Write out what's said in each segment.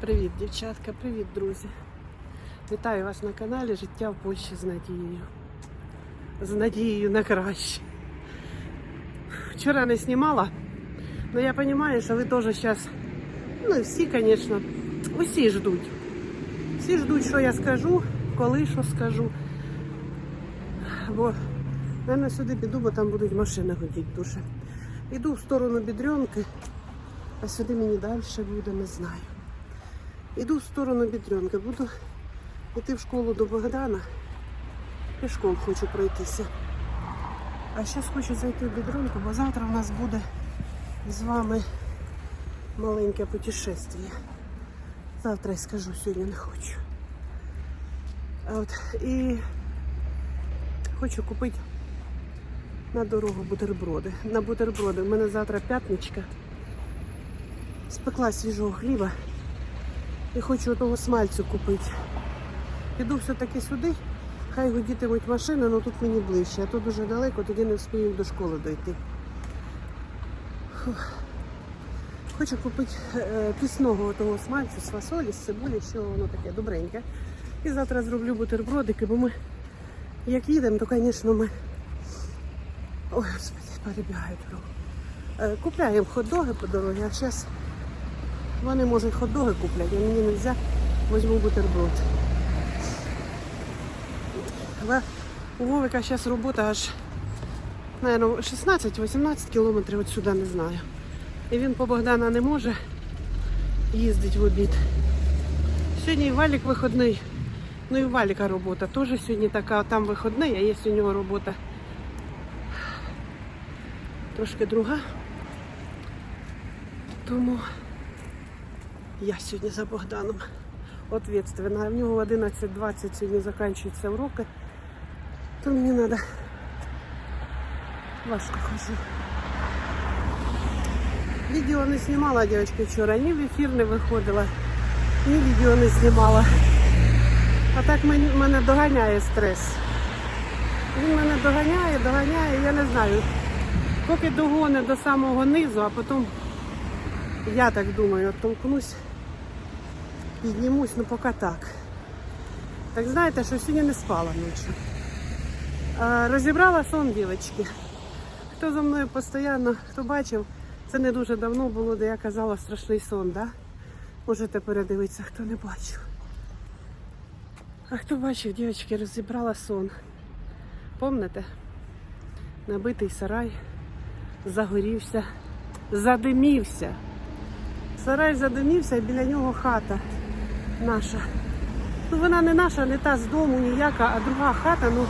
Привіт, дівчатка, привіт, друзі. Вітаю вас на каналі Життя в Польщі з надією. З надією на краще. Вчора не знімала, але я розумію, що ви теж зараз, ну всі, звісно, усі ждуть. Всі ждуть, що я скажу, коли що скажу. Бо я сюди піду, бо там будуть машини гудіти дуже. Іду в сторону бідрюнки, а сюди мені далі буде, не знаю. Іду в сторону Бідрянки, буду йти в школу до Богдана. Пішком хочу пройтися. А зараз хочу зайти в Бідрянку, бо завтра у нас буде з вами маленьке путешествие. Завтра я скажу, сьогодні не хочу. От, і хочу купити на дорогу бутерброди. На бутерброди. У мене завтра п'ятничка. Спекла свіжого хліба. І хочу того смальцю купити. Піду все-таки сюди, хай гудітимуть машини, але тут мені ближче, а тут дуже далеко, тоді не встигну до школи дойти. Хочу купити е, пісного того смальцю з фасолі, з цибулі, що воно таке добреньке. І завтра зроблю бутербродики, бо ми як їдемо, то, звісно, ми. Ой, господи, перебігаю дорогу. Е, купляємо хот-доги по дорозі, а зараз вони можуть хот-доги купляти, а мені не можна, візьму бутерброд. Але у Вовика зараз робота аж, наверное, 16-18 кілометрів от сюди, не знаю. І він по Богдана не може їздити в обід. Сьогодні валік виходний. Ну і валіка робота. Теж сьогодні така, там виходний, а є у нього робота. Трошки друга. Тому я сьогодні за Богданом ответственна. В нього в 11.20 сьогодні закінчуються уроки. То мені треба важко хожу. Відео не знімала, дівчатки, вчора, ні в ефір не виходила, ні відео не знімала. А так мені, мене доганяє стрес. Він мене доганяє, доганяє, я не знаю. Поки догони до самого низу, а потім, я так думаю, оттолкнусь, піднімусь, ну поки так. Так знаєте, що сьогодні не спала ночі. Розібрала сон, дівчатки. Хто за мною постійно, хто бачив, це не дуже давно було, де я казала страшний сон, да? Можете передивитися, хто не бачив. А хто бачив, дівчатки, розібрала сон. Помните? Набитий сарай, загорівся, задимівся. Сарай задимівся і біля нього хата наша. Ну вона не наша, не та з дому ніяка, а друга хата, ну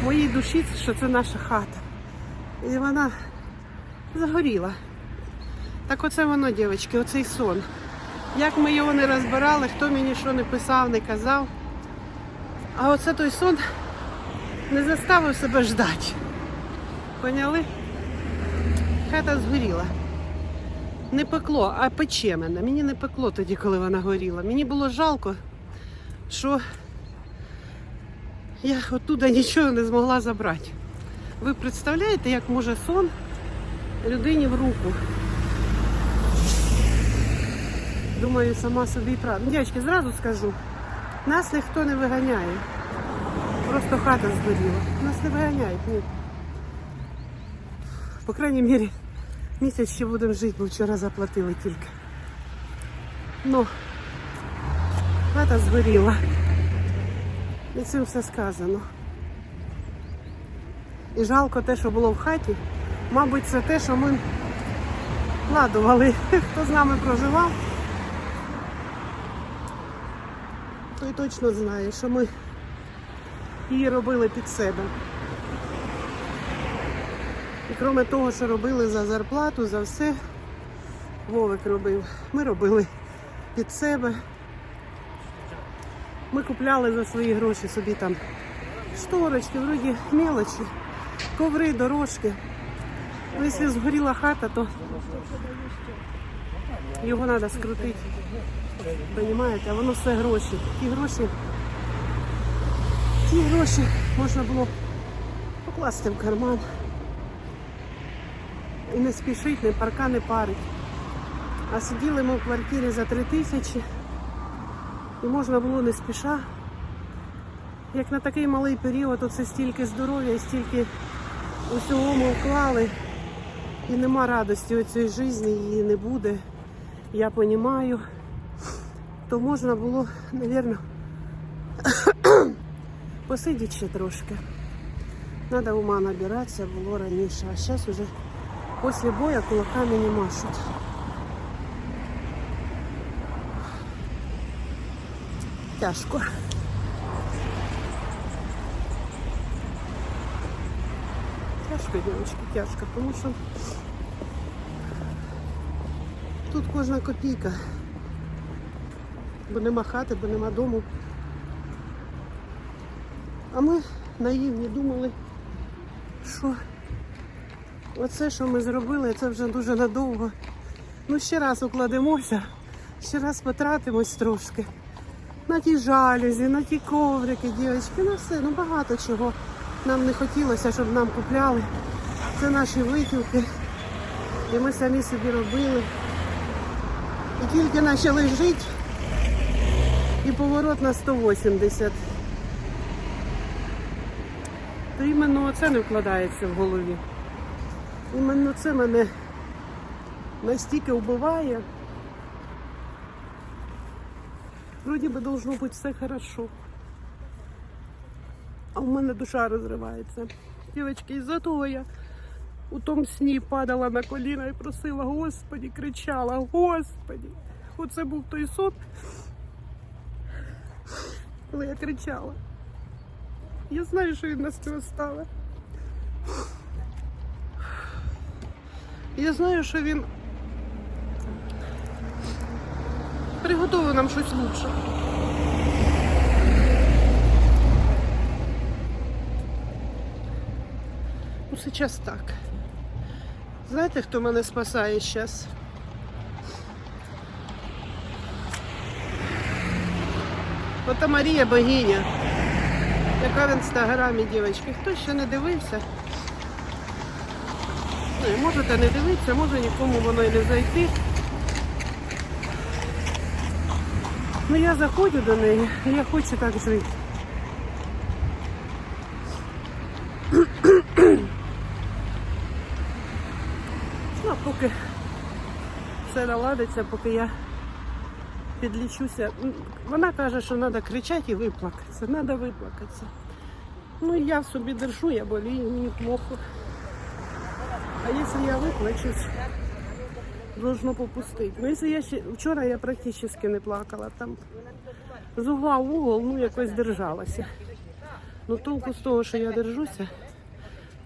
в моїй душі, що це наша хата. І вона загоріла. Так оце воно, дівчатки, оцей сон. Як ми його не розбирали, хто мені що не писав, не казав. А оце той сон не заставив себе ждати. Поняли? Хата згоріла. Не пекло, а пече мене. Мені не пекло тоді, коли вона горіла. Мені було жалко, що я оттуда нічого не змогла забрати. Ви представляєте, як може сон людині в руку? Думаю, сама собі. Ну, Дівчатки, зразу скажу, нас ніхто не виганяє. Просто хата згоріла. Нас не виганяють, ні. По крайній мірі, місяць ще будемо жити, бо вчора заплатили тільки. Ну, хата згоріла. І цим все сказано. І жалко те, що було в хаті. Мабуть, це те, що ми вкладували. Хто з нами проживав, той точно знає, що ми її робили під себе. І крім того, що робили за зарплату, за все, Вовик робив. Ми робили під себе. Ми купляли за свої гроші собі там шторочки, вроді мелочі, коври, дорожки. Ну, якщо згоріла хата, то його треба скрутити. Понимаєте, а воно все гроші. Ті гроші, ті гроші можна було покласти в карман. І не спішить, не парка, не парить. А сиділи ми в квартирі за три тисячі. І можна було не спіша. Як на такий малий період, оце стільки здоров'я, і стільки усього ми вклали. І нема радості у цій житті, її не буде. Я розумію. То можна було, мабуть, посидіти ще трошки. Надо ума набиратися, було раніше. А зараз уже після бою кулаками не машуть. Тяжко. Тяжко, девочки, тяжко, тому що тут кожна копійка. Бо нема хати, бо нема дому. А ми наївні думали, що оце, що ми зробили, це вже дуже надовго. Ну, ще раз укладемося, ще раз потратимось трошки. На ті жалюзі, на ті коврики, дівчатки, на все, ну багато чого. Нам не хотілося, щоб нам купляли. Це наші витівки. І ми самі собі робили. І тільки почали жити, і поворот на 180. То іменно це не вкладається в голові. Іменно це мене настільки вбиває. Вроді би должно бути все хорошо. А в мене душа розривається. Дівчатки, із-за того я у тому сні падала на коліна і просила, Господі, кричала, Господі. Оце був той сон, коли я кричала. Я знаю, що він нас не оставить. Я знаю, що він приготував нам щось лучше. Ну, зараз так. Знаєте, хто мене спасає зараз? Ота Марія богиня, яка в інстаграмі, дівчатки. Хто ще не дивився? Ну, і можете не дивитися, може нікому воно і не зайти. Ну я заходжу до неї, і я хочу так жити. Ну, поки все наладиться, поки я підлічуся. Вона каже, що треба кричати і виплакатися. Треба виплакатися. Ну я собі держу, я болію, мені плохо. А якщо я виплачусь, должно попустити. Ну, якщо я ще вчора я практично не плакала там. З угла в угол, ну якось держалася. Ну толку з того, що я держуся,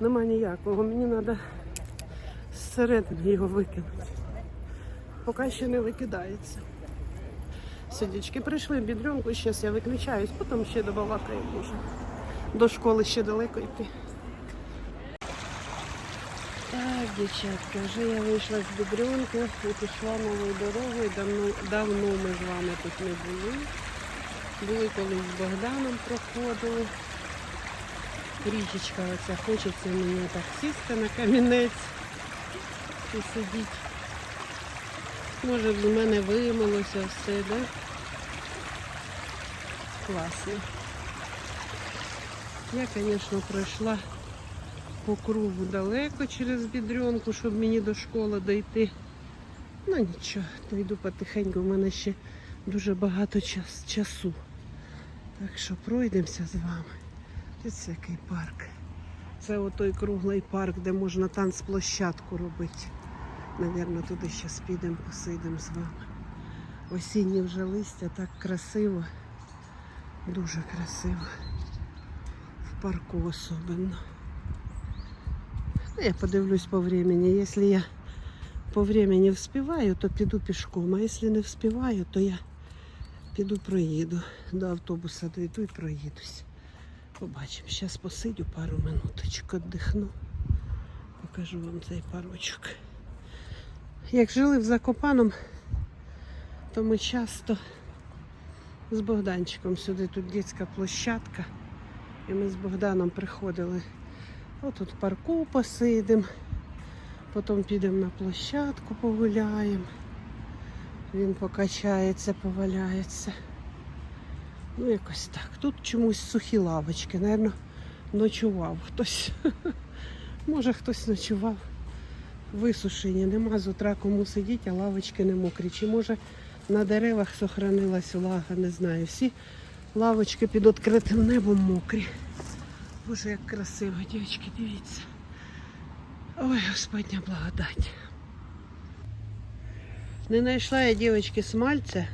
нема ніякого. Мені треба зсередини його викинути. Поки ще не викидається. Сидячки прийшли бідрюнку, зараз я виключаюсь, потім ще добалакаю може. До школи ще далеко йти. Так, дівчатка, вже я вийшла з бідрюнку і пішла новою дорогою. Давно, давно ми з вами тут не були. Були колись з Богданом проходили. Річечка оця хочеться мені так сісти на камінець і сидіти. Може в мене вимилося все, да? Класно. Я, звісно, пройшла по кругу далеко через бідрюнку, щоб мені до школи дойти. Ну нічого, дойду потихеньку, в мене ще дуже багато час, часу. Так що пройдемося з вами. Ось який парк. Це отой круглий парк, де можна танцплощадку робити. Навірно, туди зараз підемо, посидимо з вами. Осіннє вже листя так красиво. Дуже красиво. В парку особливо. Ну, Я подивлюсь по времени. Якщо я по времени вспіваю, то піду пішком. А якщо не вспіваю, то я піду проїду. До автобуса дойду і проїдусь. Побачимо. Зараз посидю пару минуточок, віддихну. Покажу вам цей парочок. Як жили в Закопаном, то ми часто з Богданчиком сюди тут дитяча площадка. І ми з Богданом приходили. Отут в парку посидимо, потім підемо на площадку погуляємо. Він покачається, поваляється. Ну, якось так. Тут чомусь сухі лавочки. Наверно, ночував хтось. Може хтось ночував. Висушені, нема з утра кому сидіти, а лавочки не мокрі. Чи може на деревах сохранилась влага, не знаю. Всі лавочки під відкритим небом мокрі. Боже, як красиво, дівчатки, дивіться. Ой, Господня благодать. Не знайшла я, дівчатки, смальця.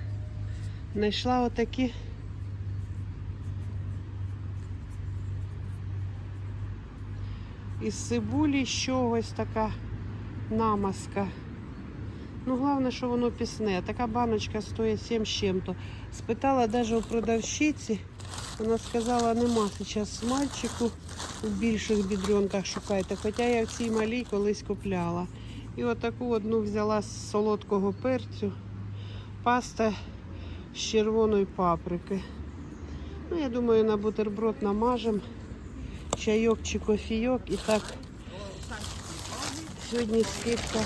Знайшла отакі. Із цибулі з чогось така намазка. Ну, головне, що воно пісне. Така баночка стоїть 7 з чим-то. Спитала навіть у продавщиці. Вона сказала, нема зараз смальчику в більших бідренках шукайте. Хоча я в цій малій колись купляла. І отаку одну взяла з солодкого перцю. Паста з червоної паприки. Ну, я думаю, на бутерброд намажем. Чайок чи кофійок і так. Сьогодні скидка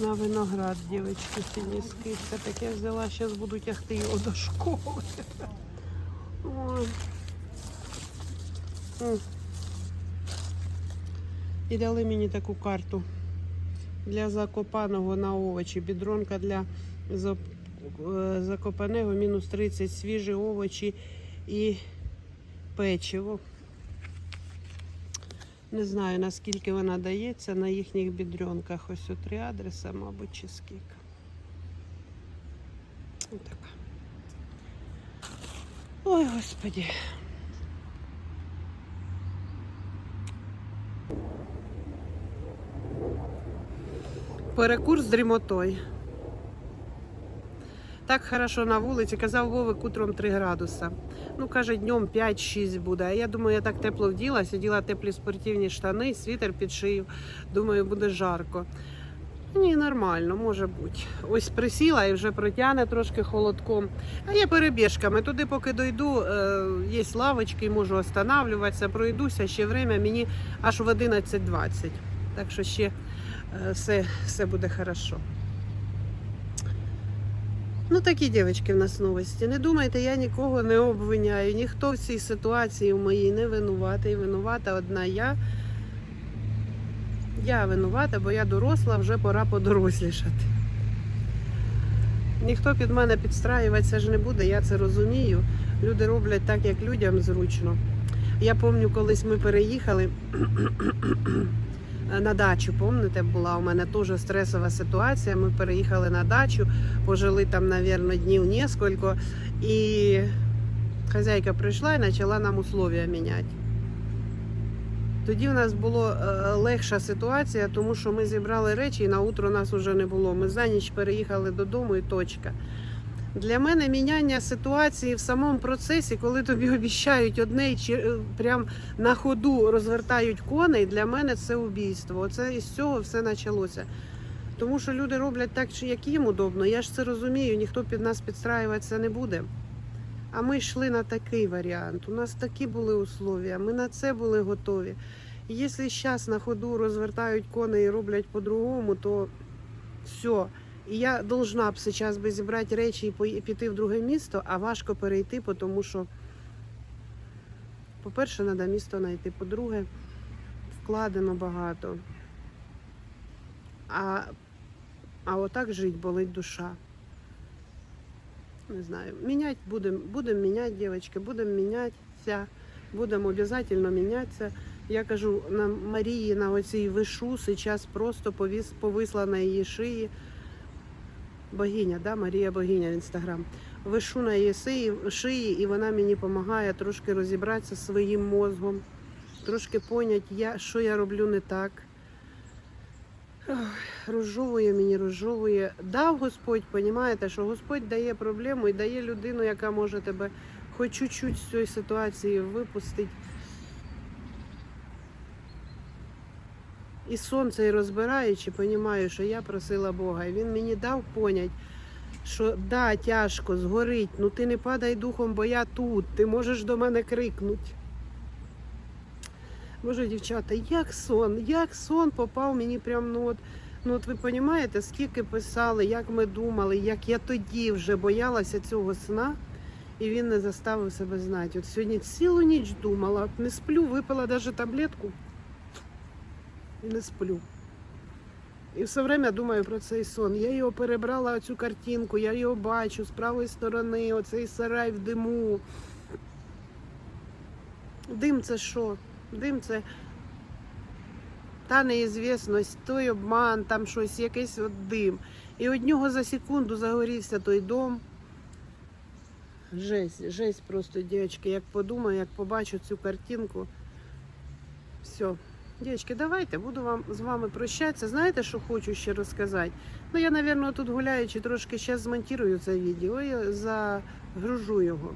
на виноград, дівчатки, сьогодні скидка. Так я взяла, зараз буду тягти його до школи. І дали мені таку карту для закопаного на овочі. Бідронка для е, закопаного мінус 30 свіжі овочі і печиво. Не знаю, наскільки вона дається на їхніх бідренках. Ось от три адреса, мабуть, чи скільки. Отака. Ой, господі. Перекур з дрімотою. Так хорошо на вулиці. Казав Вовик утром 3 градуса. Ну, каже, днем 5-6 буде. А я думаю, я так тепло вділа, сиділа теплі спортивні штани, світер під шию. Думаю, буде жарко. Ні, нормально, може бути. Ось присіла і вже протягне трошки холодком. А я перебіжками. Туди, поки дойду, е, є лавочки, можу останавливатися, пройдуся ще время, мені аж в 11.20. Так що ще е, все, все буде хорошо. Ну, такі дівчатки в нас новості. Не думайте, я нікого не обвиняю. Ніхто в цій ситуації в моїй не винуватий. Винувата одна я. Я винувата, бо я доросла, вже пора подорослішати. Ніхто під мене підстраюватися ж не буде, я це розумію. Люди роблять так, як людям зручно. Я пам'ятаю, колись ми переїхали на дачу. Пам'ятаєте, була у мене теж стресова ситуація. Ми переїхали на дачу, пожили там, мабуть, днів несколько, і хазяйка прийшла і почала нам условия міняти. Тоді в нас була е, легша ситуація, тому що ми зібрали речі і на утро нас вже не було. Ми за ніч переїхали додому і точка. Для мене міняння ситуації в самому процесі, коли тобі обіщають одне чи е, прям на ходу розвертають коней, для мене це убійство. Оце із цього все почалося. Тому що люди роблять так, як їм удобно. Я ж це розумію, ніхто під нас підстраюватися не буде. А ми йшли на такий варіант. У нас такі були условия, ми на це були готові. Якщо зараз на ходу розвертають коней і роблять по-другому, то все. І я должна б зараз би зібрати речі і піти в друге місто, а важко перейти, тому що, по-перше, треба місто знайти, по-друге, вкладено багато. А, а отак жить болить душа. Не знаю. Міняти будемо, будемо міняти, дівчатки, будемо мінятися, будемо обов'язково мінятися. Я кажу, на Марії на оцій вишу зараз просто повіс, повисла на її шиї. Богиня, да? Марія Богиня в інстаграм. Вишу на її шиї, шиї, і вона мені допомагає трошки розібратися зі своїм мозгом, трошки поняти, я, що я роблю не так. Розжовує мені, розжовує. Дав Господь, розумієте, що Господь дає проблему і дає людину, яка може тебе хоч чуть-чуть з цієї ситуації випустити. І сонце і розбираючи, розумію, що я просила Бога. І він мені дав понять, що да, тяжко, згорить, ну ти не падай духом, бо я тут, ти можеш до мене крикнути. Боже, дівчата, як сон, як сон попав мені прям, ну от, ну от ви розумієте, скільки писали, як ми думали, як я тоді вже боялася цього сна. І він не заставив себе знати. От сьогодні цілу ніч думала, не сплю, випила навіть таблетку і не сплю. І все время думаю про цей сон. Я його перебрала цю картинку, я його бачу з правої сторони, оцей сарай в диму. Дим це що? Дим це та неізвісність, той обман, там щось, якийсь от дим. І од нього за секунду загорівся той дом. Жесть, жесть просто, дівчатки, як подумаю, як побачу цю картинку. Все. Дівчатки, давайте, буду вам з вами прощатися. Знаєте, що хочу ще розказати? Ну, я, мабуть, тут гуляючи, трошки зараз змонтую це відео і загружу його.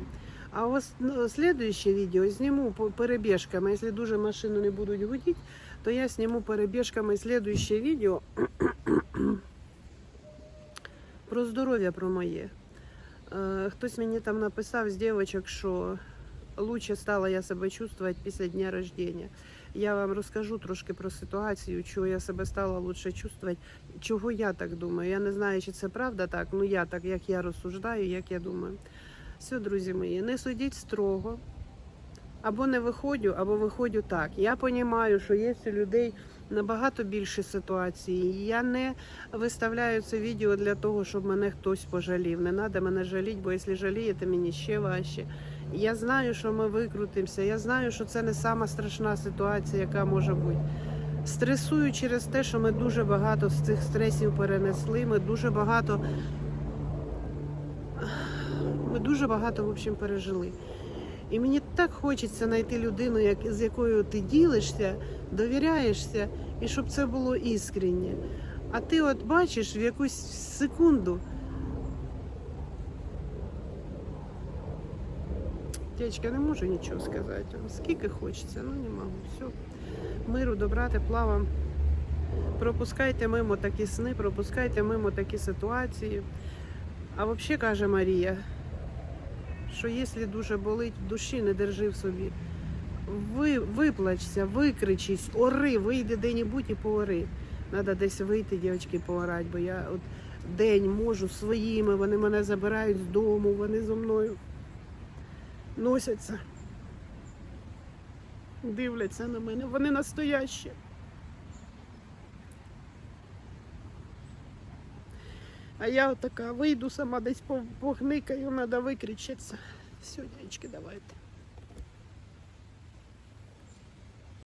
А ось ну, слідуюче відео зніму перебіжками. Якщо дуже машини не будуть гудіти, то я зніму перебіжками слідуюче відео про здоров'я про моє. Хтось мені там написав з дівчаток, що лучше стала я себе чувствувати після дня рождения. Я вам розкажу трошки про ситуацію, чого я себе стала лучше чувствувати, чого я так думаю. Я не знаю, чи це правда так, ну я так, як я розсуждаю, як я думаю. Все, друзі мої, не судіть строго. Або не виходжу, або виходжу так. Я розумію, що є у людей набагато більші ситуації. Я не виставляю це відео для того, щоб мене хтось пожалів. Не треба мене жаліти, бо якщо жалієте, мені ще важче. Я знаю, що ми викрутимося. Я знаю, що це не сама страшна ситуація, яка може бути. Стресую через те, що ми дуже багато з цих стресів перенесли. Ми дуже багато. Дуже багато, в общем, пережили. І мені так хочеться знайти людину, як, з якою ти ділишся, довіряєшся, і щоб це було іскреннє. А ти от бачиш в якусь секунду. Дядька, не можу нічого сказати. Скільки хочеться, ну не можу. Все. Миру, добра, тепла вам. Пропускайте мимо такі сни, пропускайте мимо такі ситуації. А взагалі каже Марія, що якщо дуже болить, душі не держи в собі. Ви, виплачся, викричись, ори, вийди де-небудь і поори. Треба десь вийти, дівчатки, поорати, бо я от день можу своїми, вони мене забирають з дому, вони зо мною носяться, дивляться на мене, вони настоящі. А я така вийду сама десь по- погникаю, треба викричатися. Дівчатки, давайте.